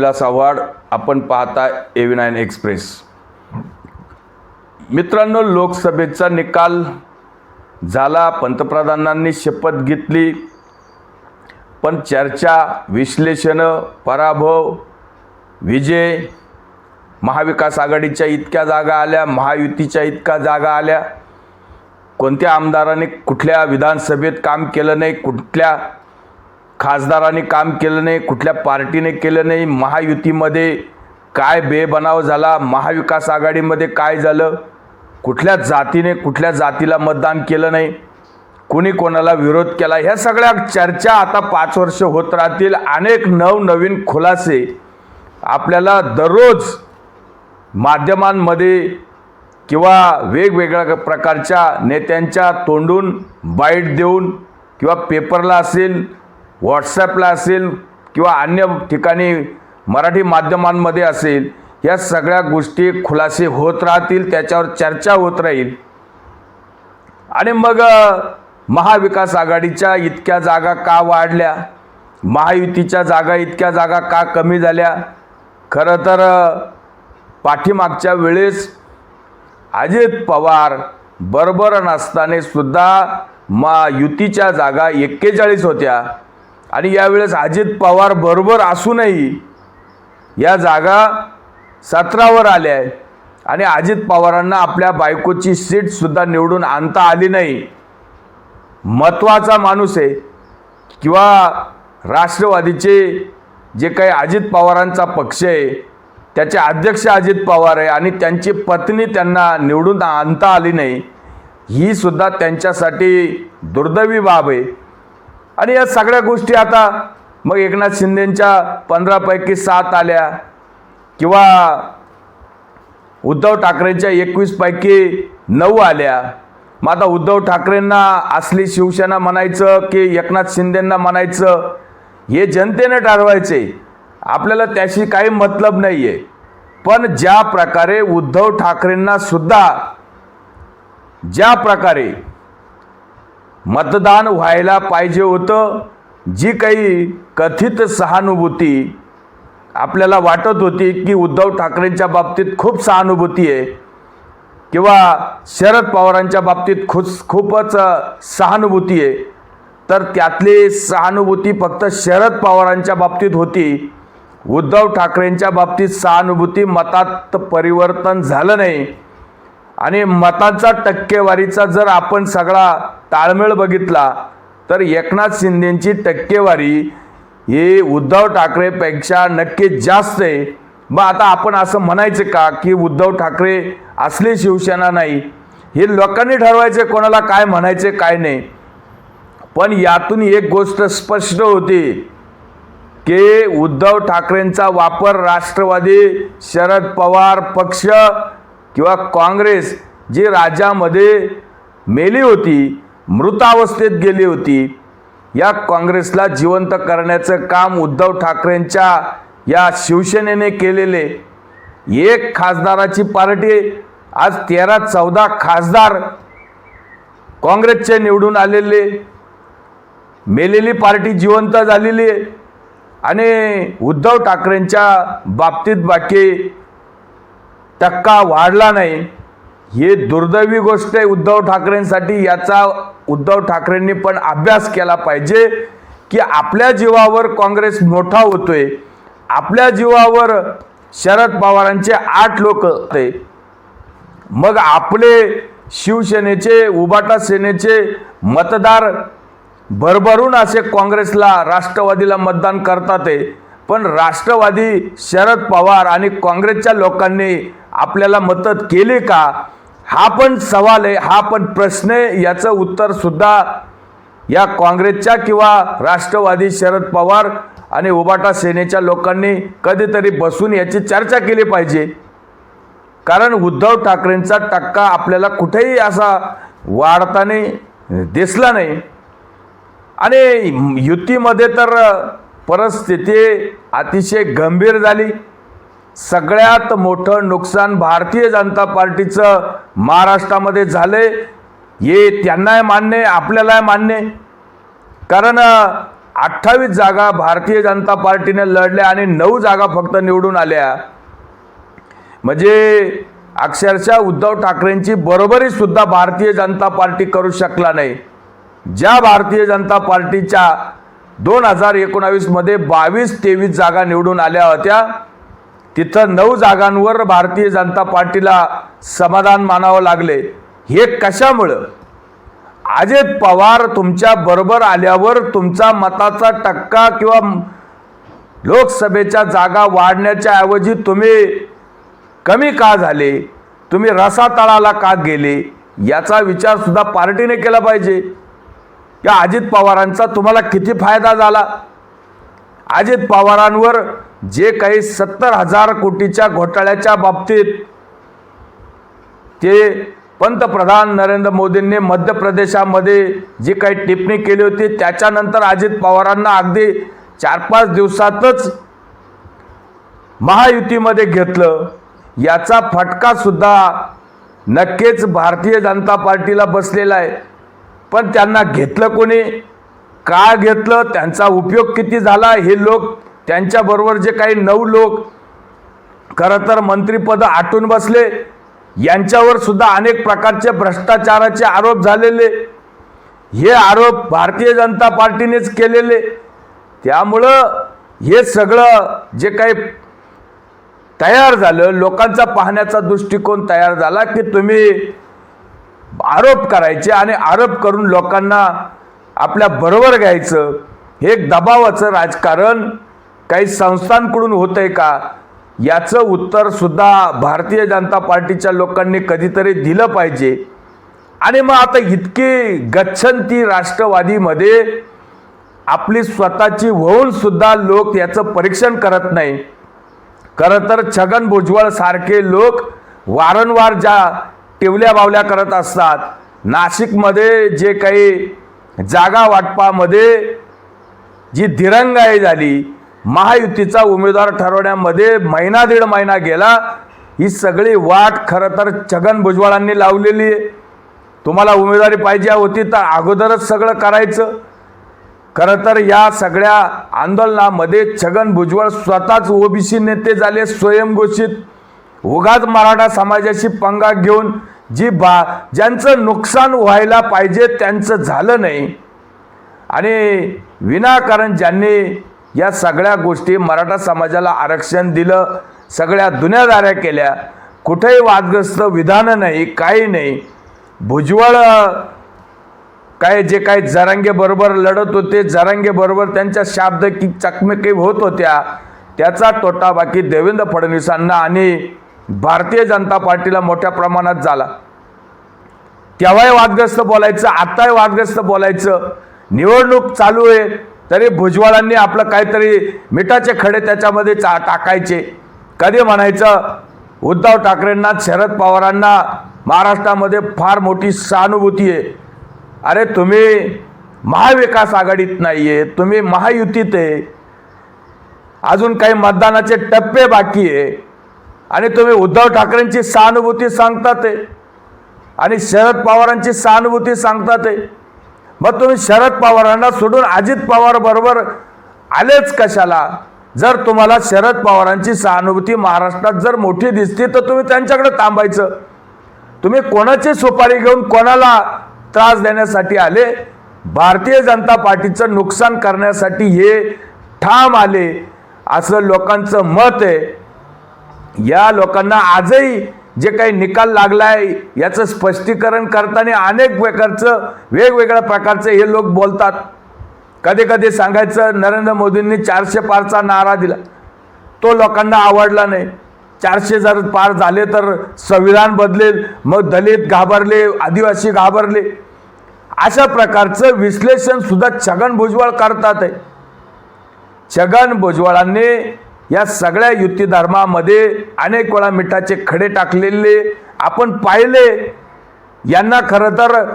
विलास आव्हाड आपण पाहता एव्ही nine express. मित्रांनो लोकसभेचा निकाल झाला. पंतप्रधानांनी शपथ घेतली. पण चर्चा विश्लेषण पराभव विजय महाविकास आघाडीच्या इतक्या जागा आल्या महायुतीच्या इतक्या जागा आल्या. कोणत्या आमदाराने कुठल्या विधानसभेत काम केलं नाही कुठल्या खासदारांनी काम केलं नाही कुठल्या पार्टीने केलं नाही महायुतीमध्ये काय बेबनाव झाला महाविकास आघाडीमध्ये काय झालं कुठल्या जातीने कुठल्या जातीला मतदान केलं नाही कुणी कोणाला विरोध केला ह्या सगळ्या चर्चा आता पाच वर्ष होत राहतील. अनेक नवनवीन खुलासे आपल्याला दररोज माध्यमांमध्ये किंवा वेगवेगळ्या प्रकारच्या नेत्यांच्या तोंडून बाईट देऊन किंवा पेपरला असेल व्हॉट्सॲपला असेल किंवा अन्य ठिकाणी मराठी माध्यमांमध्ये असेल या सगळ्या गोष्टी खुलासे होत राहतील त्याच्यावर चर्चा होत राहील. आणि मग महाविकास आघाडीच्या इतक्या जागा का वाढल्या? महायुतीच्या जागा इतक्या जागा का कमी झाल्या? खरं तर पाठीमागच्या वेळेस अजित पवार बरोबर नसताना सुद्धा मा युतीच्या जागा एक्केचाळीस होत्या. आणि यावेळेस अजित पवार बरोबर असूनही या जागा सतरावर आल्या आहे आणि अजित पवारांना आपल्या बायकोची सीटसुद्धा निवडून आणता आली नाही. महत्त्वाचा माणूस आहे. किंवा राष्ट्रवादीचे जे काही अजित पवारांचा पक्ष आहे त्याचे अध्यक्ष अजित पवार आहे आणि त्यांची पत्नी त्यांना निवडून आणता आली नाही ही सुद्धा त्यांच्यासाठी दुर्दैवी बाब आहे. आणि या सगळ्या गोष्टी आता मग एकनाथ शिंदेंच्या पंधरापैकी सात आल्या. किंवा उद्धव ठाकरेंच्या एकवीसपैकी नऊ आल्या. मग आता उद्धव ठाकरेंना असली शिवसेना म्हणायचं की एकनाथ शिंदेंना म्हणायचं हे जनतेने ठरवायचे. आपल्याला त्याशी काही मतलब नाही आहे पण ज्या प्रकारे उद्धव ठाकरेंना सुद्धा ज्या प्रकारे मतदान व्हायला पाहिजे होतं. जी काही कथित सहानुभूती आपल्याला वाटत होती की उद्धव ठाकरेंच्या बाबतीत खूप सहानुभूती आहे किंवा शरद पवारांच्या बाबतीत खूप खूपच सहानुभूती आहे. तर त्यातली सहानुभूती फक्त शरद पवारांच्या बाबतीत होती. उद्धव ठाकरेंच्या बाबतीत सहानुभूती मतात परिवर्तन झालं नाही. आणि मतांचा टक्केवारीचा जर आपण सगळा ताळमेळ बघितला तर एकनाथ शिंदेची टक्केवारी ही उद्धव ठाकरेपेक्षा नक्कीच जास्त आहे. मग आता आपण असं म्हणायचं का की उद्धव ठाकरे असली शिवसेना नाही? हे लोकांनी ठरवायचे कोणाला काय म्हणायचे काय नाही. पण यातून एक गोष्ट स्पष्ट होती की उद्धव ठाकरेंचा वापर राष्ट्रवादी शरद पवार पक्ष किंवा काँग्रेस जी राज्यामध्ये मेली होती मृतावस्थेत गेली होती या काँग्रेसला जिवंत करण्याचं काम उद्धव ठाकरेंच्या या शिवसेनेने केलेले एक खासदाराची पार्टी आज तेरा चौदा खासदार काँग्रेसचे निवडून आलेले मेलेली पार्टी जिवंत झालेली आहे. आणि उद्धव ठाकरेंच्या बाबतीत बाकी टक्का वाढला नाही. हे दुर्दैवी गोष्ट आहे उद्धव ठाकरेंसाठी. याचा उद्धव ठाकरेंनी पण अभ्यास केला पाहिजे की आपल्या जीवावर काँग्रेस मोठा होतोय. आपल्या जीवावर शरद पवारांचे आठ लोक होते. मग आपले शिवसेनेचे उबाटा सेनेचे मतदार भरभरून असे काँग्रेसला राष्ट्रवादीला मतदान करतात आहे. पण राष्ट्रवादी शरद पवार आणि काँग्रेसच्या लोकांनी आपल्याला मदत केली का? हा पण सवाल आहे हा पण प्रश्न आहे. याचं उत्तरसुद्धा या काँग्रेसच्या किंवा राष्ट्रवादी शरद पवार आणि उबाटा सेनेच्या लोकांनी कधीतरी बसून याची चर्चा केली पाहिजे. कारण उद्धव ठाकरेंचा टक्का आपल्याला कुठेही असा वाढताना दिसला नाही. आणि युतीमध्ये तर परिस्थिती अतिशय गंभीर झाली. सगळ्यात मोठं नुकसान भारतीय जनता पार्टीचं महाराष्ट्रामध्ये झालंय. हे त्यांनाही मान्य आहे आपल्यालाही मान्य कारण अठ्ठावीस जागा भारतीय जनता पार्टीने लढल्या आणि नऊ जागा फक्त निवडून आल्या. म्हणजे अक्षरशः उद्धव ठाकरेंची बरोबरी सुद्धा भारतीय जनता पार्टी करू शकला नाही. ज्या भारतीय जनता पार्टीच्या दोन हजार एकोणावीसमध्ये बावीस तेवीस जागा निवडून आल्या होत्या. तिथं नऊ जागांवर भारतीय जनता पार्टीला समाधान मानावं लागले. हे कशामुळं? अजित पवार तुमच्या बरोबर आल्यावर तुमचा मताचा टक्का किंवा लोकसभेच्या जागा वाढण्याच्या ऐवजी तुम्ही कमी का झाले? तुम्ही रसातळाला का गेले? याचा विचारसुद्धा पार्टीने केला पाहिजे. या अजित पवारांचा तुम्हाला किती फायदा झाला? अजित पवारांवर जे काही सत्तर हजार कोटीच्या घोटाळ्याच्या बाबतीत ते पंतप्रधान नरेंद्र मोदींनी मध्य प्रदेशामध्ये जी काही टिप्पणी केली होती त्याच्यानंतर अजित पवारांना अगदी चार पाच दिवसातच महायुतीमध्ये घेतलं. याचा फटका सुद्धा नक्कीच भारतीय जनता पार्टीला बसलेला आहे. पण त्यांना घेतलं कोणी? का घेतलं? त्यांचा उपयोग किती झाला? हे लोक त्यांच्याबरोबर जे काही नऊ लोक खरं तर मंत्रिपद आटून बसले. यांच्यावर सुद्धा अनेक प्रकारचे भ्रष्टाचाराचे आरोप झालेले. हे आरोप भारतीय जनता पार्टीनेच केलेले. त्यामुळं हे सगळं जे काही तयार झालं लोकांचा पाहण्याचा दृष्टिकोन तयार झाला की तुम्ही आरोप करायचे आणि आरोप करून लोकांना आपल्या बरोबर घ्यायचं हे एक दबावाचं राजकारण काही संस्थांकडून होत आहे का? याचं उत्तर सुद्धा भारतीय जनता पार्टीच्या लोकांनी कधीतरी दिलं पाहिजे. आणि मग आता इतकी गच्छंती राष्ट्रवादीमध्ये आपली स्वतःची होऊनसुद्धा लोक याचं परीक्षण करत नाही. खरं तर छगन भुजबळ सारखे लोक वारंवार ज्या टिवल्या बावल्या करत असतात. नाशिकमध्ये जे काही जागा वाटपामध्ये जी दिरंगाई झाली महायुतीचा उमेदवार ठरवण्यामध्ये महिना दीड महिना गेला ही सगळी वाट खरं तर छगन भुजबळांनी लावलेली आहे. तुम्हाला उमेदवारी पाहिजे होती तर अगोदरच सगळं करायचं. खरं तर या सगळ्या आंदोलनामध्ये छगन भुजबळ स्वतःच ओबीसी नेते झाले स्वयंघोषित. उगाच मराठा समाजाशी पंगा घेऊन जी बा ज्यांचं नुकसान व्हायला पाहिजे त्यांचं झालं नाही. आणि विनाकारण ज्यांनी या सगळ्या गोष्टी मराठा समाजाला आरक्षण दिलं सगळ्या दुनियादाऱ्या केल्या कुठेही वादग्रस्त विधानं नाही काही नाही. भुजबळ काय जे काही जरांगेबरोबर लढत होते जरांगेबरोबर त्यांच्या शाब्द की चकमकी होत होत्या त्याचा तोटा बाकी देवेंद्र फडणवीसांना आणि भारतीय जनता पार्टीला मोठ्या प्रमाणात झाला. तेव्हाही वादग्रस्त बोलायचं आत्ताही वादग्रस्त बोलायचं निवडणूक चालू आहे तरी भुजबळांनी आपलं काहीतरी मिठाचे खडे त्याच्यामध्ये चा टाकायचे. कधी म्हणायचं उद्धव ठाकरेंना शरद पवारांना महाराष्ट्रामध्ये फार मोठी सहानुभूती आहे. अरे तुम्ही महाविकास आघाडीत नाही आहे तुम्ही महायुतीत आहे. अजून काही मतदानाचे टप्पे बाकी आहे. आणि तुम्ही उद्धव ठाकरेंची सहानुभूती सांगतात आहे आणि शरद पवारांची सहानुभूती सांगतात आहे मग तुम्ही शरद पवारांना सोडून अजित पवार बरोबर आलेच कशाला? जर तुम्हाला शरद पवारांची सहानुभूती महाराष्ट्रात जर मोठी दिसते तर तुम्ही त्यांच्याकडे थांबायचं. तुम्ही कोणाची सुपारी घेऊन कोणाला त्रास देण्यासाठी आले? भारतीय जनता पार्टीचं नुकसान करण्यासाठी हे ठाम आले असं लोकांचं मत आहे. या लोकांना आजही जे काही निकाल लागला आहे याचं स्पष्टीकरण करताना अनेक प्रकारचं वेगवेगळ्या प्रकारचं हे लोक बोलतात. कधी कधी सांगायचं नरेंद्र मोदींनी चारशे पारचा नारा दिला. तो लोकांना आवडला नाही. चारशे जर पार झाले तर संविधान बदलेल मग दलित घाबरले आदिवासी घाबरले. अशा प्रकारचं विश्लेषणसुद्धा छगन भुजबळ करतात आहे. छगन भुजबळांनी या सगळ्या युतीधर्मामध्ये अनेक वेळा मिठाचे खडे टाकलेले आपण पाहिले. यांना खरं तर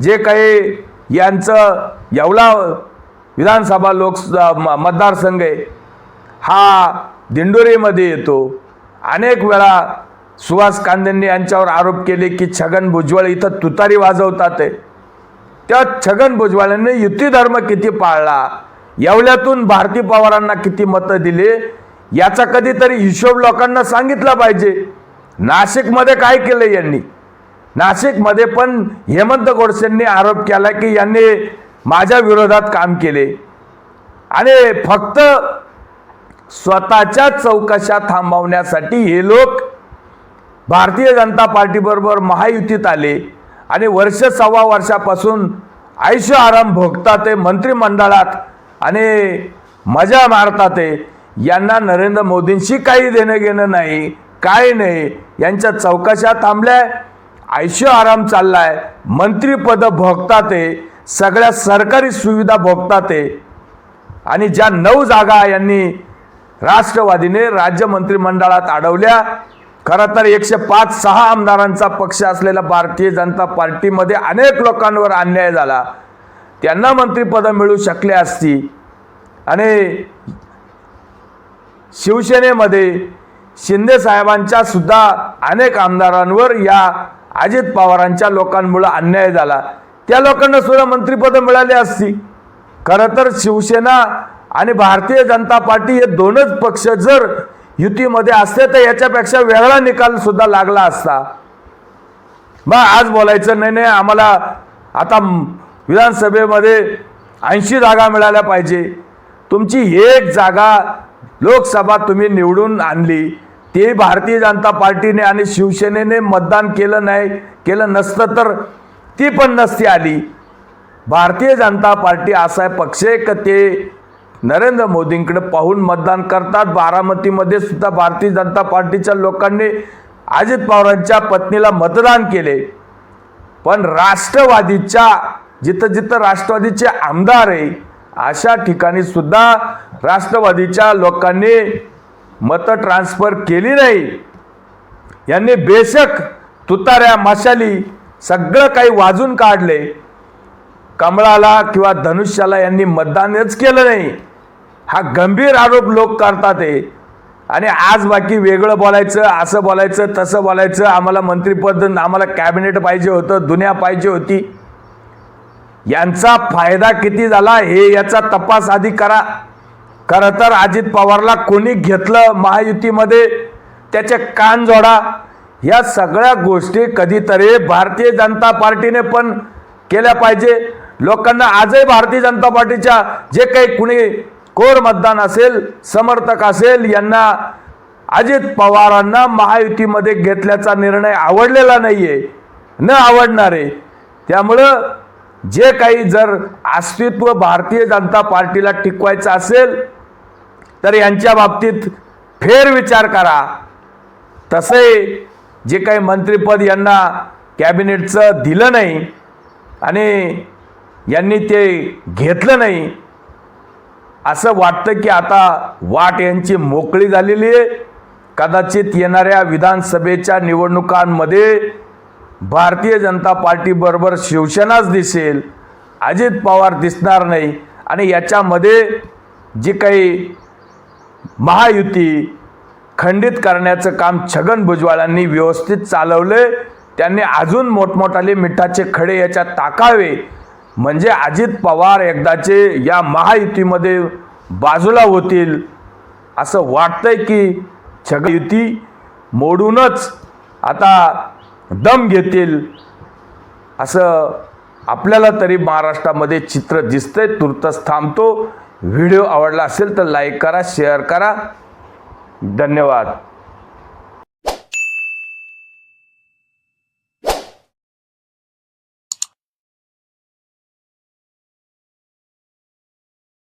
जे काही यांचं येवला विधानसभा लोक म- मतदारसंघ आहे हा दिंडोरीमध्ये येतो. अनेक वेळा सुहास कांदेंनी यांच्यावर आरोप केले की छगन भुजबळ इथं तुतारी वाजवतात आहे. त्या छगन भुजबळांनी युतीधर्म किती पाळला? येवल्यातून भारती पवारांना किती मतं दिले याचा कधीतरी हिशोब लोकांना सांगितला पाहिजे. नाशिकमध्ये काय केलं यांनी? नाशिकमध्ये पण हेमंत गोडसेंनी आरोप केला की यांनी माझ्या विरोधात काम केले. आणि फक्त स्वतःच्या चौकशा थांबवण्यासाठी हे लोक भारतीय जनता पार्टीबरोबर महायुतीत आले आणि वर्ष सव्वा वर्षापासून आयुष्य आराम भोगतात ते मंत्रिमंडळात आणि मजा मारतात यांना नरेंद्र मोदींशी काही देणं घेणं नाही काय नाही. यांच्या चौकशा थांबल्या. आयुष्य आराम चाललाय. मंत्रीपद भोगतात सगळ्या सरकारी सुविधा भोगतात आणि ज्या नऊ जागा यांनी राष्ट्रवादीने राज्य मंत्रिमंडळात अडवल्या खरं तर एकशे पाच सहा आमदारांचा पक्ष असलेल्या भारतीय जनता पार्टीमध्ये अनेक लोकांवर अन्याय झाला. त्यांना मंत्रिपदं मिळू शकले असती. आणि शिवसेनेमध्ये शिंदे साहेबांच्या सुद्धा अनेक आमदारांवर या अजित पवारांच्या लोकांमुळे अन्याय झाला. त्या लोकांना सुद्धा मंत्रिपदं मिळाली असती. खरं तर शिवसेना आणि भारतीय जनता पार्टी हे दोनच पक्ष जर युतीमध्ये असते तर याच्यापेक्षा वेगळा निकाल सुद्धा लागला असता. मग आज बोलायचं नाही नाही आम्हाला आता विधानसभेमध्ये ऐंशी जागा मिळाल्या पाहिजे. तुमची एक जागा लोकसभा तुम्ही निवडून आणली ते भारतीय जनता पार्टीने आणि शिवसेनेने मतदान केलं नाही केलं नसतं तर ती पण नसती आली. भारतीय जनता पार्टी असा आहे पक्ष आहे का ते नरेंद्र मोदींकडे पाहून मतदान करतात. बारामतीमध्ये सुद्धा भारतीय जनता पार्टीच्या लोकांनी अजित पवारांच्या पत्नीला मतदान केले. पण राष्ट्रवादीच्या जिथं जिथं राष्ट्रवादीचे आमदार आहे अशा ठिकाणी सुद्धा राष्ट्रवादीच्या लोकांनी मतं ट्रान्सफर केली नाही. यांनी बेशक तुताऱ्या मशाली सगळं काही वाजून काढले. कमळाला किंवा धनुष्याला यांनी मतदानच केलं नाही. हा गंभीर आरोप लोक करतात आहे आणि आज बाकी वेगळं बोलायचं असं बोलायचं तसं बोलायचं आम्हाला मंत्रिपद आम्हाला कॅबिनेट पाहिजे होतं दुनिया पाहिजे होती. यांचा फायदा किती झाला हे याचा तपास आधी करा. खरं तर अजित पवारला कोणी घेतलं महायुतीमध्ये? त्याचे कान जोडा. या सगळ्या गोष्टी कधीतरी भारतीय जनता पार्टीने पण केल्या पाहिजे. लोकांना आजही भारतीय जनता पार्टीच्या जे काही कुणी कोर मतदान असेल समर्थक असेल यांना अजित पवारांना महायुतीमध्ये घेतल्याचा निर्णय आवडलेला नाही आहे न आवडणार. आहे त्यामुळं जे काही जर अस्तित्व भारतीय जनता पार्टीला टिकवायचं असेल तर यांच्या बाबतीत फेरविचार करा. तसे जे काही मंत्रिपद यांना कॅबिनेटचं दिलं नाही आणि यांनी ते घेतलं नाही असं वाटतं की आता वाट यांची मोकळी झालेली आहे. कदाचित येणाऱ्या विधानसभेच्या निवडणुकांमध्ये भारतीय जनता पार्टीबरोबर शिवसेनाच दिसेल अजित पवार दिसणार नाही. आणि याच्यामध्ये जी काही महायुती खंडित करण्याचं काम छगन भुजबळांनी व्यवस्थित चालवलं त्यांनी अजून मोठमोठाले मिठाचे खडे याच्यात टाकावे. म्हणजे अजित पवार एकदाचे या महायुतीमध्ये बाजूला होतील असं वाटतंय की छगन युती मोडूनच आता दम घेतील. असं आपल्याला तरी महाराष्ट्रामध्ये चित्र दिसतंय. तुर्तच थांबतो. व्हिडिओ आवडला असेल तर लाईक करा शेअर करा. धन्यवाद.